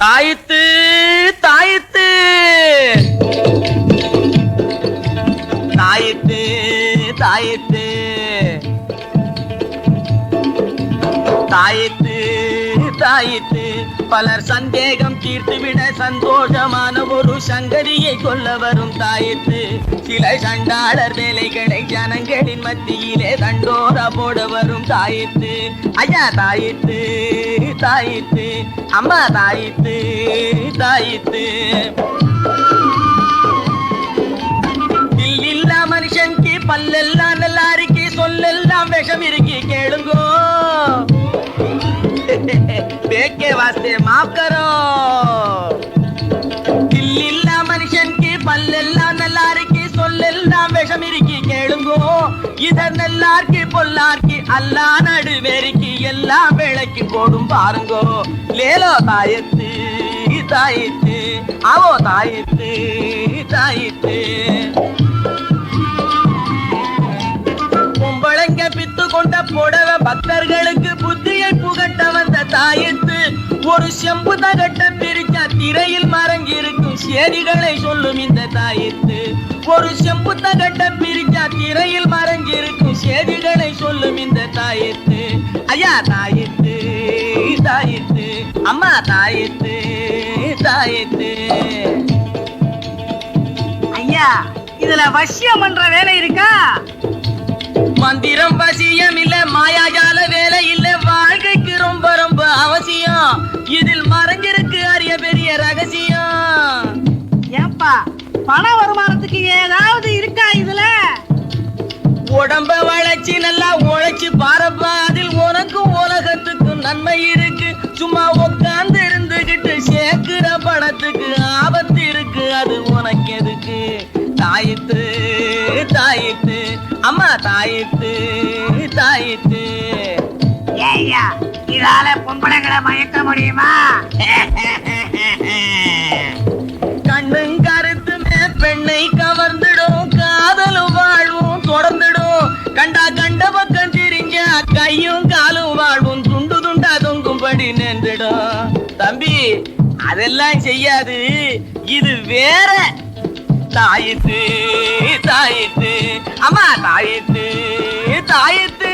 தாயித்து தாயித்து. தாயித்து தாயித்து. தாயித்து தாயித்து. பலர் சந்தேகம் தீர்த்துவிட சந்தோஷமான ஒரு சங்கதியை கொல்ல வரும் தாயித்து. சில சண்டாளர் வேலைகளை ஜனங்களின் மத்தியிலே தண்டோரா போட வரும் தாயித்து. ஐயா தாயித்து தாயித்து. அம்மா தாயித்து தாயித்து இல்லா மனுஷனுக்கு பல்லெல்லாம் நல்லா இருக்கு சொல்லெல்லாம் விஷம் இருக்கு கேளுங்கோ. பேக்கே வாஸ்தே மாப் கரோ இல்லா மனுஷனுக்கு பல்லெல்லாம் நல்லா இருக்கு சொல்லெல்லாம் விஷம் இருக்கு கேளுங்கோ. இதன் நல்லார்க்கு பொல்லாருக்கு அல்லா நடுவேரிக்கு எல்லாம் வேலைக்கு போடும் பாருங்கோ. லேலோ தாயத்து தாயித்து அவோ தாயித்து தாயித்து பொம்பளைங்க பித்து கொண்ட புடவ பக்தர்களுக்கு புத்தியை புகட்ட வந்த தாயத்து ஒரு செம்பு தகட்ட பிரிச்சா திரையில் மறங்கி இருக்கும் சேதிகளை சொல்லும் இந்த தாயத்து ஒரு செம்பு தகட்ட பிரிச்சா திரையில் மறங்கி இருக்கும் சேதிகளை சொல்லும் இந்த தாயத்து ஐயா தாயத்து தாயத்து அம்மா தாயத்து தாயத்து. ஐயா இதுல வசியம் பண்ற வேலை இருக்கா? மந்திரம் வசியம் இல்ல மாயாஜால வேலை இல்ல. வாழ்க்கைக்கு ரொம்ப ரொம்ப அவசியம். இதில் மறைஞ்சிருக்கு அரிய பெரிய ரகசியம். ஏப்பா பண வருமானத்துக்கு ஏதாவது இருக்கா இதுல? உடம்ப வளைச்சு நல்லா உழைச்சு பாரப்பா. அதில் உனக்கும் உலகத்துக்கும் நன்மை இருக்கு. சும்மா உட்கார்ந்து இருந்துகிட்டு சேர்க்கிற பணத்துக்கு ஆபத்து இருக்கு அது உனக்கு எதுக்கு தாயித்து தாயித்து அம்மா தாயித்து தாயித்து. ஏய்யா இதால பொம்பளைங்களை மயக்க முடியுமா? கண்ணும் கருத்துமே பெண்ணை கவர்ந்துடும் காதலும் வாழ்வும் தொடர்ந்துடும். கண்டா கண்ட பக்கம் திரிஞ்ச கையும் காலும் வாழ்வும் படி நின்றுடும் தம்பி அதெல்லாம் செய்யாது. இது வேற. தாயித்து தாயித்து. அம்மா தாயித்து தாயித்து.